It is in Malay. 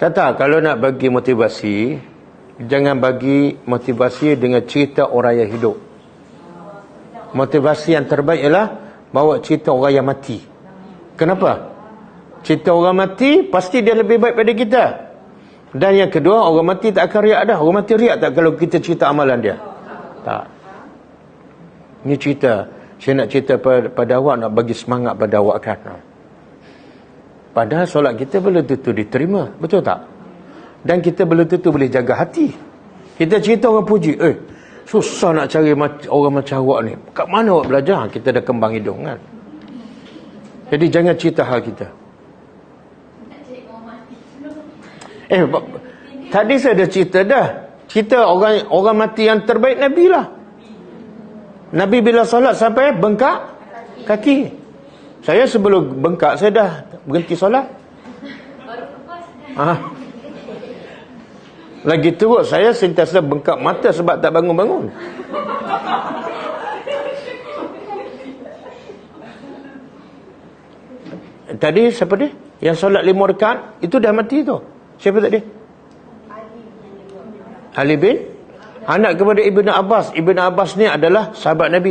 Tata, kalau nak bagi motivasi, jangan bagi motivasi dengan cerita orang yang hidup. Motivasi yang terbaik ialah bawa cerita orang yang mati. Kenapa? Cerita orang mati, pasti dia lebih baik pada kita. Dan yang kedua, orang mati tak akan riak dah. Orang mati riak tak kalau kita cerita amalan dia? Tak. Ini cerita. Saya nak cerita pada, pada awak, nak bagi semangat pada awak kan. Padahal solat kita belum tentu diterima. Betul tak? Dan kita belum tentu boleh jaga hati. Kita cerita orang puji. Eh, susah nak cari orang macam awak ni. Kat mana awak belajar? Kita dah kembang hidung kan. Jadi jangan cerita hal kita. Eh, tadi saya dah cerita dah. Cerita orang orang mati yang terbaik Nabi lah. Nabi bila solat sampai bengkak kaki. Saya sebelum bengkak saya dah berhenti solat. Ah. Lagi teruk saya sentiasa bengkak mata sebab tak bangun-bangun. Tadi siapa dia? Yang solat lima rakaat itu dah mati tu. Siapa tadi? Ali bin Anak kepada Ibn Abbas. Ibn Abbas ni adalah sahabat Nabi.